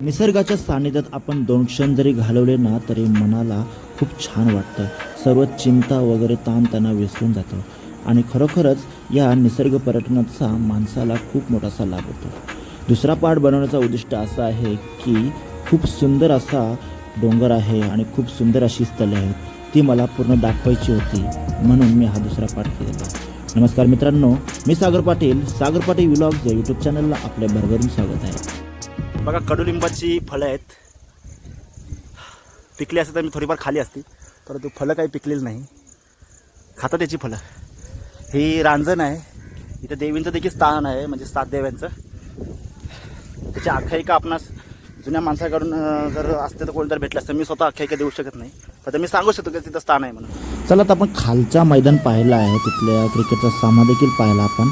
निसर्गाच्या सानिध्यात आपण दोन क्षण जरी घालवले ना तरी मनाला खूप छान वाटतं. सर्व चिंता वगैरे ताणतणा विसरून जातं. आणि खरोखरच या निसर्ग पर्यटनाचा माणसाला खूप मोठासा लाभ होतो. दुसरा पाठ बनवण्याचा उद्दिष्ट असा आहे की खूप सुंदर असा डोंगर आहे आणि खूप सुंदर अशी स्थळे आहेत. ती मला पूर्ण दाखवायची होती म्हणून मी हा दुसरा पाठ केलेला नमस्कार मित्रांनो मी सागर पाटील सागर पाटील व्लॉग्स या यूट्यूब चॅनलला आपल्या भरभरून स्वागत आहे. बघा कडुलिंबाची फळं आहेत. पिकली असते तर मी थोडीफार खाली असती परंतु फळं काही पिकलेली नाही. खातात त्याची फळं. ही रांजण आहे. इथं देवींचं देखील स्थान आहे म्हणजे सात देव्यांचं. त्याची आख्यायिका आपणास जुन्या माणसाकडून जर असते तर कोणतरी भेटलं असतं. मी स्वतः आख्यायिका देऊ शकत नाही. पण मी सांगू शकतो की तिथं स्थान आहे म्हणून. चला तर आपण खालचा मैदान पाहिला आहे. तिथल्या क्रिकेटचा सामना देखील पाहिला आपण.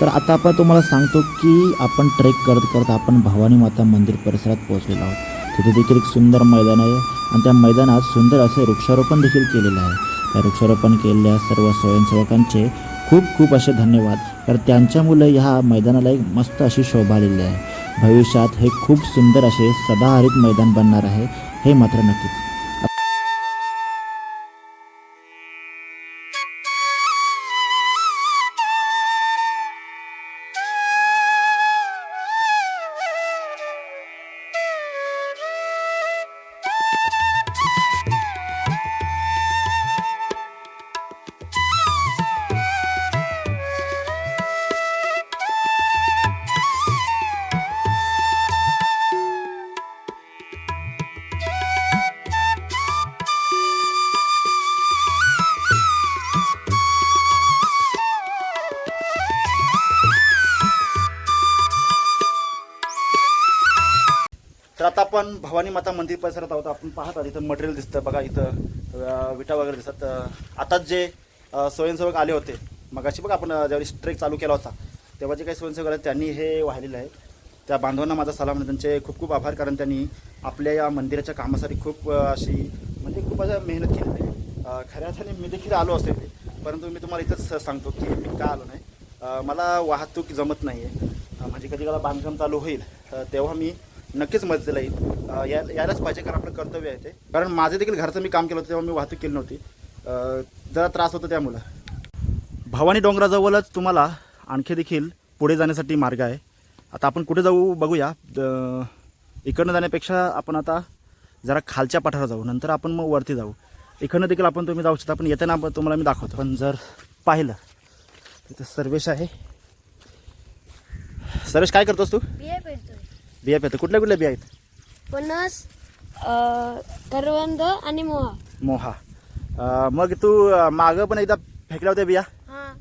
तर आता आपण तुम्हाला सांगतो की आपण ट्रेक करत करत आपण भवानी माता मंदिर परिसरात पोहोचलेलो आहोत. तिथे देखील एक सुंदर मैदान आहे आणि त्या मैदानात सुंदर असे वृक्षारोपण देखील केलेलं आहे. त्या वृक्षारोपण केलेल्या सर्व स्वयंसेवकांचे खूप खूप असे धन्यवाद. कारण त्यांच्यामुळे ह्या मैदानाला एक मस्त अशी शोभा आलेली आहे. भविष्यात हे खूप सुंदर असे सदाहरित मैदान बनणार आहे हे मात्र नक्कीच. आपण भवानी माता मंदिर परिसरात आहोत. आपण पाहत आहोत इथं मटेरियल दिसतं. बघा इथं विटा वगैरे दिसतात. आताच जे स्वयंसेवक आले होते मगाशी बघा आपण ज्यावेळी ट्रेक चालू केला होता तेव्हा जे काही स्वयंसेवक आले त्यांनी हे वाहिलेलं आहे. त्या बांधवांना माझा सलाम आणि त्यांचे खूप खूप आभार कारण त्यांनी आपल्या या मंदिराच्या कामासाठी खूप अशी म्हणजे खूप अशा मेहनत केलेली आहे खऱ्या अर्थाने मी देखील आलो असते ते परंतु मी तुम्हाला इथंच सांगतो की मी का आलो नाही. मला वाहतूक जमत नाही आहे म्हणजे कधी कधी बांधकाम चालू होईल तेव्हा मी नक्कीच मदतीला येईल या यायलाच पाहिजे कारण आपलं कर्तव्य आहे ते. कारण माझे देखील घरचं मी काम केलं होतं तेव्हा मी वाहतूक केली नव्हती. जरा त्रास होतो त्यामुळं भवानी डोंगराजवळच तुम्हाला आणखी देखील पुढे जाण्यासाठी मार्ग आहे. आता आपण कुठे जाऊ बघूया. इकडनं जाण्यापेक्षा आपण आता जरा खालच्या पठारात जाऊ. नंतर आपण मग वरती जाऊ. इकडनं देखील आपण तुम्ही जाऊ शकता. पण येताना आपण तुम्हाला मी दाखवतो. पण जर पाहिलं तिथं सर्वेश आहे. सर्वेश काय करतोस तू? बिया पेतो. कुठल्या कुठल्या बिया आहेत? अं, करवंद आणि मोहा. मोहा. अं, मग तू अं, मागं पण एकदा फेकल्या होत्या बिया? हा.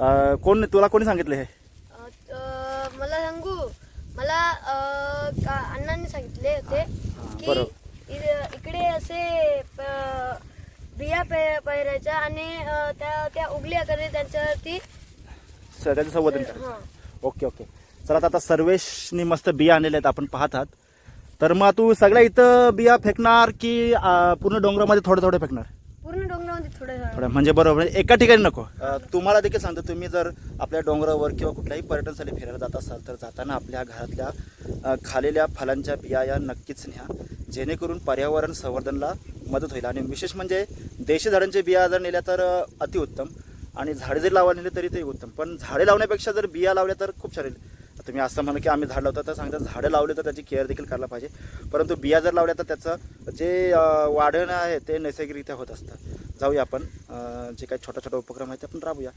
अं, कोण तुला कोणी सांगितलं हे? अं, मला सांगू मला अं, का अण्णांनी सांगितले होते की बरोबर. इ- इकडे असे प- बिया पे पेरायच्या आणि अं, त्या त्या उगल्या करे त्यांच्यावरती. स- त्याचं संवर्धन करायचं. हा. Okay okay. चला आता- सर्वेशनी मस्त बिया आणलेल्या आहेत आपण पाहतात. तर मग तू सगळ्या इथं बिया फेकणार की पूर्ण डोंगरामध्ये थोडे थोडे फेकणार? पूर्ण डोंगरामध्ये थोडं झाड थोडं म्हणजे बरोबर. म्हणजे एका ठिकाणी नको. अं, तुम्हाला देखील सांगतो तुम्ही जर आपल्या डोंगरावर किंवा कुठल्याही पर्यटनस्थळी फिरायला जात असाल तर जाताना आपल्या घरातल्या अं, खालेल्या फलांच्या बिया या नक्कीच न्या. जेणेकरून पर्यावरण संवर्धनला मदत होईल. आणि विशेष म्हणजे देशी झाडांच्या बिया जर नेल्या तर अं, अतिउत्तम. आणि झाडे जरी लावायला नेले तरी ते उत्तम. पण झाडे लावण्यापेक्षा जर बिया लावल्या तर खूप छान होईल तुम्ही असं म्हणलं की आम्ही झाड लावतो. तर सांगता झाडं लावले तर त्याची केअर देखील करायला पाहिजे. परंतु बिया जर लावल्या तर त्याचं जे वाढणं आहे ते नैसर्गिकरित्या होत असतं. जाऊया आपण. जे काही छोटा छोटा उपक्रम आहे ते आपण राबूया.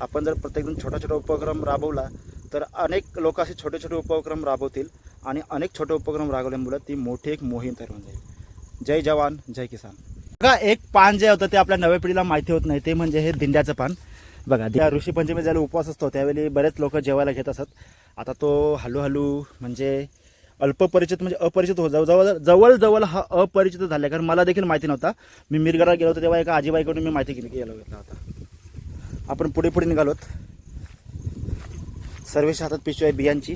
आपण जर प्रत्येकजण छोटा छोटा उपक्रम राबवला तर अनेक लोक असे छोटे छोटे उपक्रम राबवतील आणि अनेक छोटे उपक्रम राबवल्यामुळे ती मोठी एक मोहीम तयार होऊन जाईल. जय जवान जय किसान. बघा एक पान जे होतं ते आपल्या नव्या पिढीला माहिती होत नाही. ते म्हणजे हे दिंड्याचं पान. बघा त्या ऋषी पंचमी ज्यावेळी उपवास असतो त्यावेळी बरेच लोक जेवायला घेत असत. आता तो हळूहळू म्हणजे अल्पपरिचित म्हणजे अपरिचित हो जवळ जवळ जवळ हा अपरिचित झाला कारण मला देखील माहिती नव्हता. मी मिरगडा गेलो होतो तेव्हा एका आजीबाईकडून मी माहिती केली गेलो घेतला होता. आपण पुढे पुढे निघालोत. सर्वेच्या हातात पिशवी आहे बियांची.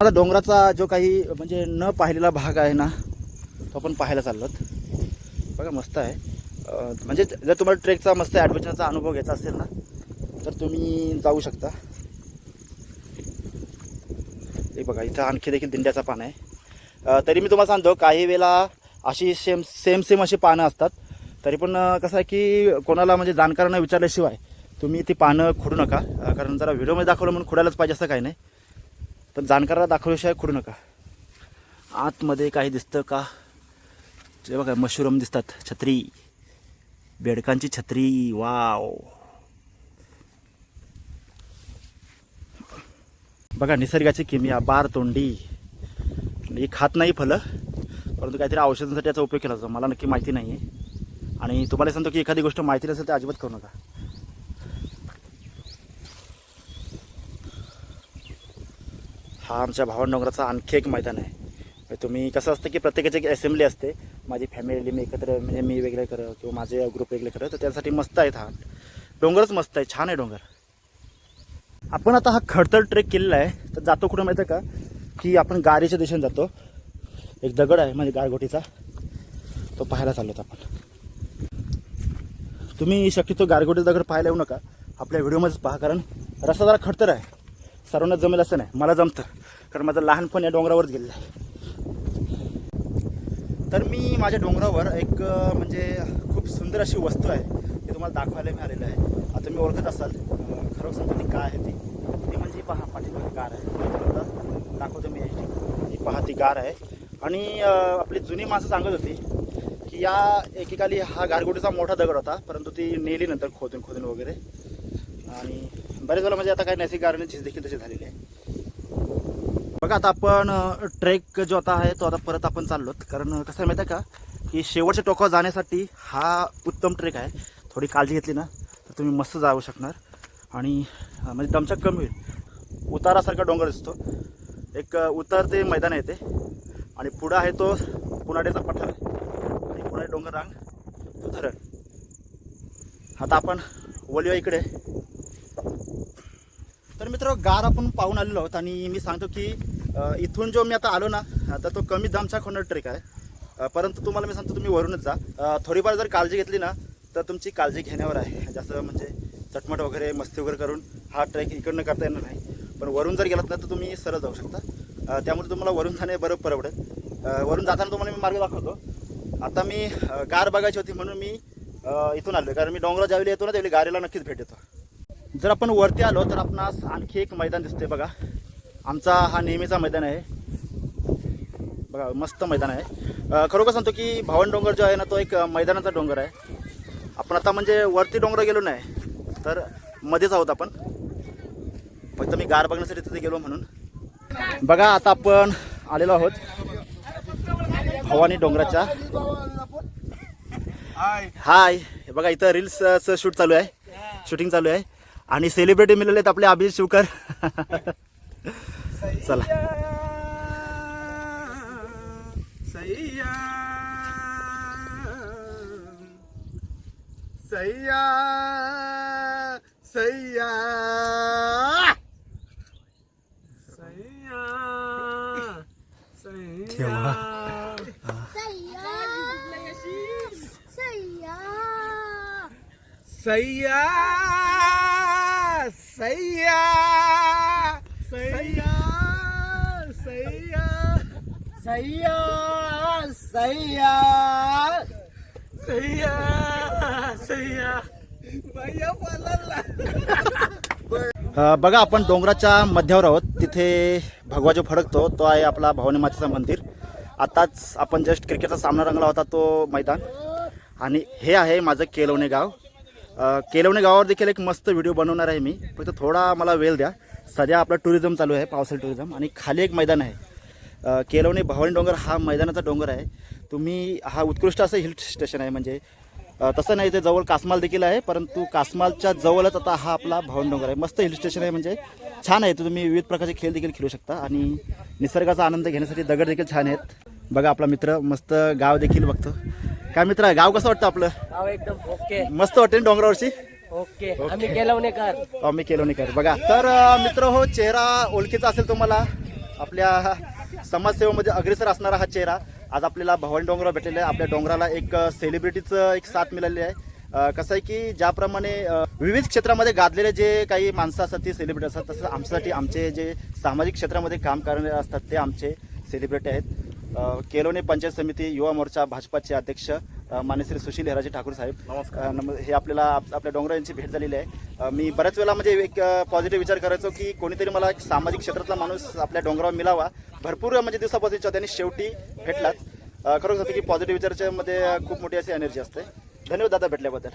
आता डोंगराचा जो काही म्हणजे न पाहिलेला भाग आहे ना तो आपण पाहायला चाललो बघा मस्त आहे. म्हणजे जर तुम्हाला ट्रेकचा मस्त ॲडव्हेंचरचा अनुभव घ्यायचा असेल ना तर तुम्ही जाऊ शकता. हे बघा इथं आणखी देखील दिंड्याचा पान आहे. तरी मी तुम्हाला सांगतो काही वेळेला अशी सेम सेम सेम अशी पानं असतात. तरी पण कसं आहे की कोणाला म्हणजे जाणकारांना विचारल्याशिवाय तुम्ही ती पानं खोडू नका. कारण जरा व्हिडिओमध्ये दाखवलं म्हणून खोडायलाच पाहिजे असं काही नाही. पण जाणकाराला दाखवल्याशिवाय खोडू नका. आतमध्ये काही दिसतं का? बघा मशरूम दिसतात छत्री. बेडकांची छत्री वाव. बघा निसर्गाची किमिया बार तोंडी ही खात नाही फलं परंतु काहीतरी औषधांसाठी याचा उपयोग केला जातो. मला नक्की माहिती नाही आहे आणि तुम्हाला सांगतो की एखादी गोष्ट माहिती नसेल तर अजिबात करू नका. हा आमच्या भावन डोंगराचा आणखी एक मैदान आहे. म्हणजे तुम्ही कसं असतं की प्रत्येकाची एक असेंब्ली असते. माझी फॅमिली मी एकत्र म्हणजे मी वेगळे करं किंवा माझे ग्रुप वेगळे करं तर त्यासाठी मस्त आहेत हा. डोंगरच मस्त आहे छान आहे डोंगर. आपण आता हा खडतर ट्रेक केलेला आहे तर जातो कुठं माहिती आहे का? की आपण गारीच्या दिशेने जातो. एक दगड आहे म्हणजे गारगोटीचा. तो पाहायला चाललो आपण. तुम्ही शक्यतो गारगोटीचा दगड पाहायला येऊ नका. आपल्या व्हिडिओमध्येच पहा कारण रस्ता जरा खडतर आहे. सर्वांना जमेल असं नाही. मला जमतं. कारण माझं लहानपण या डोंगरावरच गेलेलं आहे. तर मी माझ्या डोंगरावर एक म्हणजे खूप सुंदर अशी वस्तू आहे ती तुम्हाला दाखवायला मिळालेलं आहे. आता तुम्ही ओळखत असाल खरं सांगतो ती काय आहे ती. पहा पाठीमागे गार आहे. दाखवतो मी ही पहा ती गार आहे. आणि आपली जुनी माणसं सांगत होती की या एकेकाली हा गारगोटीचा मोठा दगड होता परंतु ती नेली नंतर खोदून खोदून वगैरे. आणि बरेच वेळा म्हणजे आता काही नैसर्गिक कारण झीज देखील तशी झालेली आहे. बघा आता आपण ट्रेक जो आता आहे तो आता परत आपण चाललोत. कारण कसं आहे माहिती आहे का? की शेवटच्या टोकावर जाण्यासाठी हा उत्तम ट्रेक आहे. थोडी काळजी घेतली ना तर तुम्ही मस्त जाऊ शकणार. आणि म्हणजे दमछाक कमी होईल. उतारासारखा डोंगर दिसतो. एक उतार ते मैदान आहे ते आणि पुढं आहे तो पुनाडेचा पठार आणि पुढे डोंगर रांग तो धरण आता आपण वलिया इकडे. तर मित्र गार आपण पाहून आलेलो आहोत आणि मी सांगतो की इथून जो मी आता आलो ना तर तो कमी दामचा होणार ट्रेक आहे. परंतु तुम्हाला मी सांगतो तुम्ही वरूनच जा. थोडीफार जर काळजी घेतली ना तर तुमची काळजी घेण्यावर आहे. जास्त म्हणजे चटमट वगैरे मस्ती वगैरे करून हा ट्रेक इकडनं करता येणार नाही. पण वरून जर गेलात ना तर तुम्ही सरळ जाऊ शकता. त्यामुळे तुम्हाला वरून जाणे बरं परवडेल वरून जाताना तुम्हाला मी मार्ग दाखवतो. आता मी गार बघायची होती म्हणून मी इथून आलो कारण मी डोंगरा ज्यावेळी येतो ना त्यावेळी गारेला नक्कीच भेट येतो जर आपण वरती आलो तर आपणास आणखी एक मैदान दिसते बघा. आमचा हा नेहमीचा मैदान आहे. बघा मस्त मैदान आहे. खरोखर सांगतो की भावन डोंगर जो आहे ना तो एक मैदानाचा डोंगर आहे. आपण आता म्हणजे वरती डोंगर गेलो नाही तर मध्येच आहोत आपण. फक्त मी गार बघण्यासाठी तिथे गेलो म्हणून. बघा आता आपण आलेलो आहोत भवानी डोंगराच्या. हाय. बघा इथं रील्सचं शूट चालू आहे. शूटिंग चालू आहे. आणि सेलिब्रिटी मिळाले आहेत आपले अभिजित शिवकर. चला. सैया सैया. सैया सैया सैया सैया सैया सैया सैया सैया. सैया सैया भैया बघा आपण डोंगराच्या मध्यावर आहोत. तिथे भगवा जो फडकतो तो आहे आपला भवानी मातेचं मंदिर. आताच आपण जस्ट क्रिकेटचा सामना रंगला होता तो मैदान. आणि हे आहे माझं केलवणे गाव. केलवणे गावावर देखील एक मस्त व्हिडिओ बनवणार आहे मी. फक्त थोडा मला वेळ द्या. सध्या आपला टुरिझम चालू आहे पावसाळी टुरिझम आणि खाली एक मैदान आहे. केलवणे भवानी डोंगर हा मैदानाचा डोंगर आहे. तुम्ही हा उत्कृष्ट असं हिल स्टेशन आहे. म्हणजे तसं नाही ते जवळ कासमाल देखील आहे परंतु कासमालच्या जवळच आता हा आपला भवन डोंगर आहे. मस्त हिल स्टेशन आहे म्हणजे छान आहे. तुम्ही विविध प्रकारचे खेळ देखील खेळू शकता आणि निसर्गाचा आनंद घेण्यासाठी दगड देखील छान आहेत. बघा आपला मित्र मस्त गाव देखील बघतो. काय मित्र गाव कसं वाटतं आपलं? गाव एकदम ओके. मस्त वाटते ना डोंगरावरची? ओके. आम्ही केलवणेकर. आम्ही केलोनीकर बघा तर मित्र हो चेहरा ओळखीचा असेल तुम्हाला. आपल्या समाजसेवेमध्ये अग्रेसर असणारा हा चेहरा. आज आपल्याला भवानी डोंगरावर भेटलेला आहे. आपल्या डोंगराला एक सेलिब्रिटीचं एक साथ मिळाली आहे. कसं आहे की ज्याप्रमाणे विविध क्षेत्रामध्ये गाजलेले जे काही माणसं असतात ते सेलिब्रिटी असतात तसं आमच्यासाठी आमचे जे सामाजिक क्षेत्रामध्ये काम करणारे असतात ते आमचे सेलिब्रिटी आहेत. केलोने केलोनी पंचायत समिती युवा मोर्चा भाजपाचे अध्यक्ष अ, मान्य श्री सुशील हेराजी ठाकूर साहेब. नमस्कार. नम हे आपल्याला आप- आपल्या डोंगरा यांची भेट झालेली आहे. अ, मी बऱ्याच वेळा म्हणजे एक पॉझिटिव्ह विचार करायचो की कोणीतरी मला एक सामाजिक क्षेत्रातला माणूस आपल्या डोंगरावर मिळावा भरपूर म्हणजे दिवसापासून इच्छा होती आणि शेवटी भेटलाच अ, खरं सांगतो की पॉझिटिव्ह विचाराच्यामध्ये खूप मोठी अशी एनर्जी असते. धन्यवाद दादा भेटल्याबद्दल.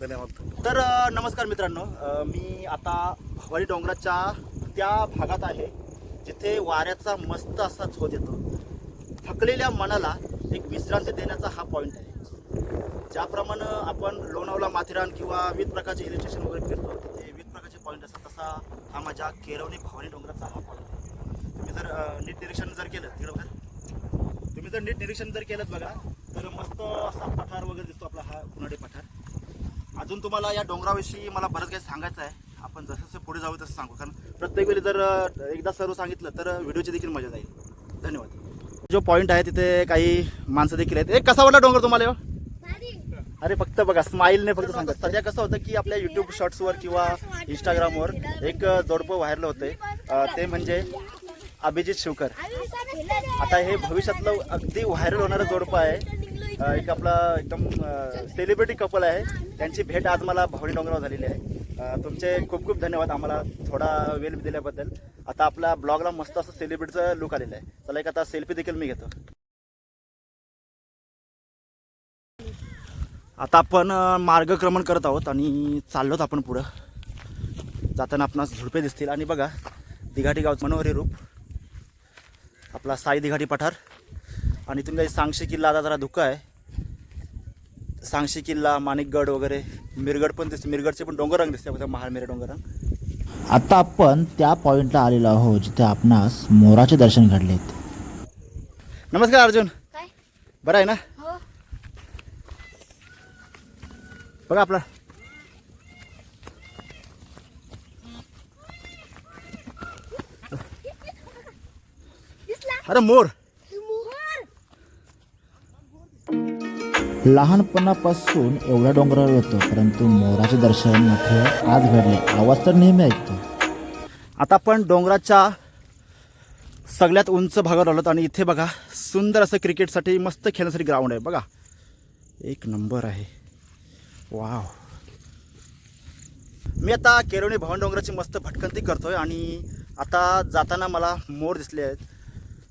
धन्यवाद. तर अ, नमस्कार मित्रांनो. अ, मी आता भवानी डोंगराच्या त्या भागात आहे जिथे वाऱ्याचा मस्त असा झोत येतो. थकलेल्या मनाला एक विश्रांती देण्याचा हा पॉईंट आहे. ज्याप्रमाणे आपण लोणावला माथेरान किंवा विविध प्रकारचे हिल स्टेशन वगैरे फिरतो तिथे विविध प्रकारचे पॉईंट असतात. तसा हा माझ्या केरवणी भवानी डोंगराचा हा पॉईंट आहे. तुम्ही जर नीट निरीक्षण जर केलं तिकडं बघा तुम्ही जर नीट निरीक्षण जर केलं बघा तर मस्त असा पठार वगैरे दिसतो आपला हा उन्हाळी पठार. अजून तुम्हाला या डोंगराविषयी मला बरंच काही सांगायचं आहे. आपण जसं जसं पुढे जाऊ तसं सांगू. कारण प्रत्येक वेळी जर एकदा सर्व सांगितलं तर व्हिडिओची देखील मजा जाईल. धन्यवाद. जो पॉईंट आहे तिथे काही माणसं देखील आहेत. एक कसा वाटला डोंगर तुम्हाला? अरे फक्त बघा स्माईलने फक्त सांगा सध्या कसं होतं की आपल्या युट्यूब शॉर्ट्सवर किंवा इंस्टाग्रामवर एक जोडपं व्हायरल होतंय अ, ते म्हणजे अभिजित शिवकर. आता हे भविष्यातलं अगदी व्हायरल होणारं जोडपं आहे. एक आपला एकदम सेलिब्रिटी कपल आहे. त्यांची भेट आज मला भवानी डोंगरावर झालेली आहे. तुमचे खूप खूप धन्यवाद आम्हाला थोडा वेळ दिल्याबद्दल. आता आपल्या ब्लॉगला मस्त असं सेलिब्रिटीचं लुक आलेलं आहे. चला एक आता सेल्फी देखील मी घेतो. आता आपण मार्गक्रमण करत आहोत आणि चाललोत आपण पुढं. जाताना आपणास झुडपे दिसतील. आणि बघा दिघाटी गाव मनोहरी रूप. आपला साई दिघाटी पठार. आणि इथून काही सांगशी किल्ला आता जरा धुका आहे. सांगशी किल्ला माणिकगड वगैरे. मिरगड पण दिसते. मिरगडचे पण डोंगर रंग दिसते. बघा महालमेर डोंगर रंग. आता आपण त्या पॉइंटला आलेलो आहोत जिथे आपणास मोराचे दर्शन घडलेत. नमस्कार अर्जुन. काय? बरं आहे ना हो बघा आपला. अरे मोर. लहानपणापासून एवढ्या डोंगरावर येतो परंतु मोराचे दर्शन मात्र आज घडले. आवाज तर नेहमी ऐकतो. आता आपण डोंगराच्या सगळ्यात उंच भागावर आलोत आणि इथे बघा सुंदर असं क्रिकेटसाठी मस्त खेळण्यासाठी ग्राउंड आहे. बघा. एक नंबर आहे. वाव मी आता केरवणी भवन डोंगराची मस्त भटकंती करतोय आणि आता जाताना मला मोर दिसले आहेत.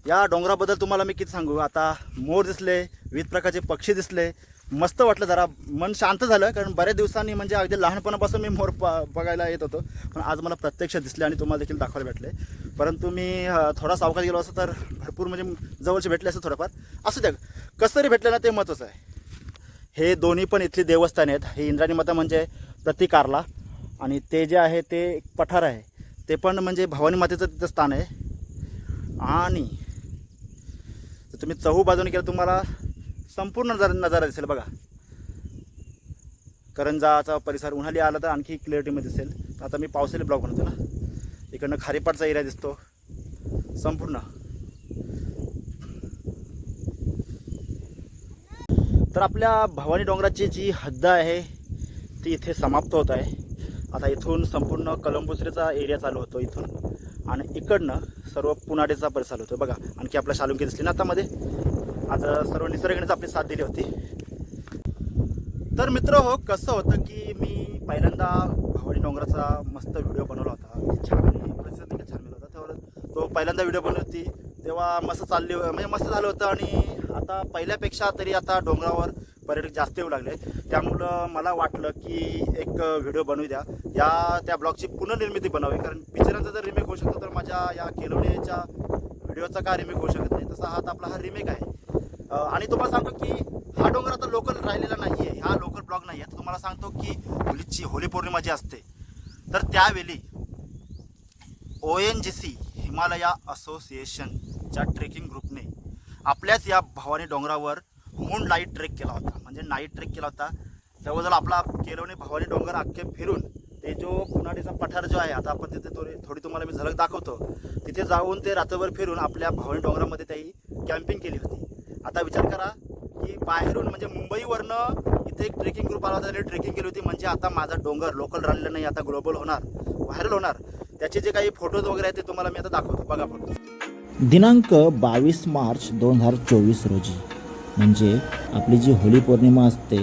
या डोंगराबद्दल तुम्हाला मी किती सांगू? आता मोर दिसले विविध प्रकारचे पक्षी दिसले. मस्त वाटलं जरा. मन शांत झालं कारण बऱ्याच दिवसांनी म्हणजे अगदी लहानपणापासून मी मोर प बघायला येत होतो. पण आज मला प्रत्यक्ष दिसले आणि तुम्हाला देखील दाखवायला भेटले. परंतु मी थोडा सावकाश गेलो असं तर भरपूर म्हणजे जवळचे भेटले असं थोडंफार. असू द्या कसं तरी भेटलं ना ते महत्त्वाचं आहे. हे दोन्ही पण इथली देवस्थान आहेत. हे इंद्राणी माता म्हणजे प्रतिकारला आणि ते जे आहे ते एक पठार आहे. ते पण म्हणजे भवानी मातेचं तिथं स्थान आहे. आणि जर तुम्ही चहू बाजूने केलं तुम्हाला संपूर्ण नजारा नजारा दिसेल बघा. करंजाचा परिसर उन्हाळी आला तर आणखी क्लिअरिटीमध्ये दिसेल. आता मी पावसाळी ब्लॉक बनवतो ना. इकडनं खारीपाटचा एरिया दिसतो. संपूर्ण. तर आपल्या भवानी डोंगराची जी हद्द आहे ती इथे समाप्त होत आहे. आता इथून संपूर्ण कलंबुसरीचा एरिया चालू होतो इथून. आणि इकडनं सर्व पुनाडेचा परिसर होतो. बघा आणखी आपल्या शालुंकी दिसली ना आतामध्ये? आज सर्व निसर्गानेच आपली साथ दिली होती. तर मित्र हो कसं होतं की मी पहिल्यांदा भवानी डोंगराचा मस्त व्हिडिओ बनवला होता. छान आणि प्रतिसाद देखील छान मिळाला होता त्यावर तो पहिल्यांदा व्हिडिओ बनवली होती. तेव्हा मस्त चालली म्हणजे मस्त झालं होतं आणि आता पहिल्यापेक्षा तरी आता डोंगरावर पर्यटक जास्त येऊ लागले त्यामुळं मला वाटलं की एक व्हिडिओ बनवू द्या. या त्या ब्लॉगची पुनर्निर्मिती बनावी. कारण पिक्चरांचा जर रिमेक होऊ शकतो तर माझ्या या केलोनेच्या व्हिडिओचा का रिमेक होऊ शकत नाही? तसा हा आपला हा रिमेक आहे. आणि तुम्हाला सांगतो की हा डोंगर आता लोकल राहिलेला नाही आहे हा लोकल ब्लॉग नाही आहे तर तुम्हाला सांगतो की होलीची होली पौर्णिमा जी असते तर त्यावेळी O N G C Himalaya असोसिएशनच्या ट्रेकिंग ग्रुप आपल्याच या भावाने डोंगरावर मून लाइट ट्रेक केला होता. म्हणजे नाईट ट्रेक केला होता. जवळजवळ आपला केलवणे भवानी डोंगर अख्खे फिरून ते जो पुनाडीचा पठार जो आहे आता आपण तिथे थोडी थोडी तुम्हाला मी झलक दाखवतो. तिथे जाऊन ते रात्रभर फिरून आपल्या भवानी डोंगरामध्ये त्याही कॅम्पिंग केली होती. आता विचार करा की बाहेरून म्हणजे मुंबईवरनं इथे एक ट्रेकिंग ग्रुप आला होता त्यांनी ट्रेकिंग केली होती. म्हणजे आता माझा डोंगर लोकल राहिलेलं नाही आता ग्लोबल होणार व्हायरल होणार. त्याचे जे काही फोटोज वगैरे आहेत ते तुम्हाला मी आता दाखवतो. बघा फोटो दिनांक बावीस मार्च दोन हजार चोवीस रोजी. म्हणजे आपली जी होली पौर्णिमा असते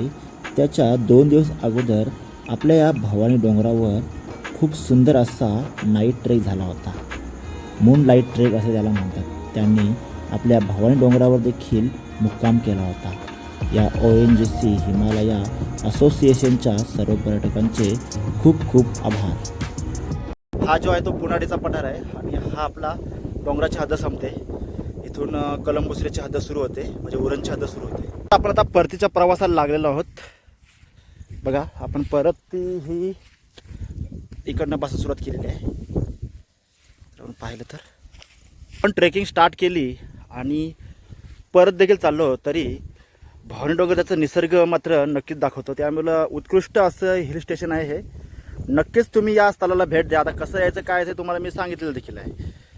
त्याच्या दोन दिवस अगोदर आपल्या या भवानी डोंगरावर खूप सुंदर असा नाईट ट्रेक झाला होता. मून लाइट ट्रेक असे त्याला म्हणतात. त्यांनी आपल्या भवानी डोंगरावर देखील मुक्काम केला होता. या O N G C Himalaya असोसिएशनच्या सर्व पर्यटकांचे खूप खूप आभार. हा जो आहे तो पुनाडीचा पठार आहे आणि हा आपला डोंगराची हद्द संपते. इथून कलंबुसरीची हद्द सुरू होते. म्हणजे उरणची हद्द सुरू होते. आपण आता परतीच्या प्रवासाला लागलेलो आहोत. बघा आपण परत ती ही इकडनं पासून सुरुवात केलेली आहे. तर आपण पाहिलं तर. पण ट्रेकिंग स्टार्ट केली आणि परत देखील चाललो तरी भवानी डोंगर त्याचा निसर्ग मात्र नक्कीच दाखवतो. त्यामुळं उत्कृष्ट असं हिल स्टेशन आहे हे. नक्कीच तुम्ही या स्थळाला भेट द्या. आता कसं यायचं काय ते तुम्हाला मी सांगितलेलं देखील आहे.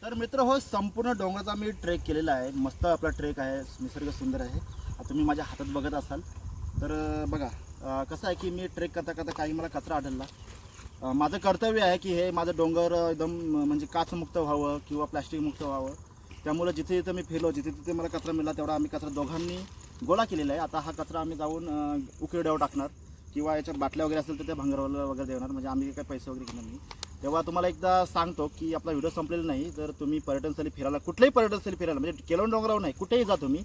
तर मित्र हो संपूर्ण डोंगराचा मी ट्रेक केलेला आहे. मस्त आपला ट्रेक आहे. निसर्ग सुंदर आहे. तुम्ही माझ्या हातात बघत असाल. तर बघा कसं आहे की मी ट्रेक करता करता काही मला कचरा आढळला. माझं कर्तव्य आहे की हे माझं डोंगर एकदम म्हणजे काचमुक्त व्हावं किंवा प्लॅस्टिकमुक्त व्हावं. त्यामुळे जिथे जिथे मी फिरलो जिथे तिथे मला कचरा मिळाला तेवढा आम्ही कचरा दोघांनी गोळा केलेला आहे. आता हा कचरा आम्ही जाऊन उकिरड्यावर टाकणार किंवा याच्या बाटल्या वगैरे असेल तर त्या भंगारवाला वगैरे देणार. म्हणजे आम्ही काही पैसे वगैरे घेणार नाही. तेव्हा तुम्हाला एकदा सांगतो की आपला व्हिडिओ संपलेला नाही जर तुम्ही पर्यटनस्थळी फिरायला कुठल्याही पर्यटनस्थळी फिरायला म्हणजे केलवण डोंगरावर नाही कुठेही जा तुम्ही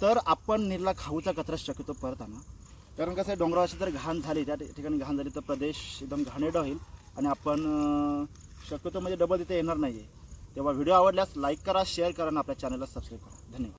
तर आपण निर्ला खाऊचा कचरा शक्यतो परत आणा कारण कसं आहे डोंगरावरची जर घाण झाली त्या ठिकाणी घाण झाली तर प्रदेश एकदम घाणेडा होईल आणि आपण शक्यतो म्हणजे डबल तिथे येणार नाही आहे तेव्हा व्हिडिओ आवडल्यास लाईक करा शेअर करा आणि आपल्या चॅनलला सबस्क्राईब करा. धन्यवाद.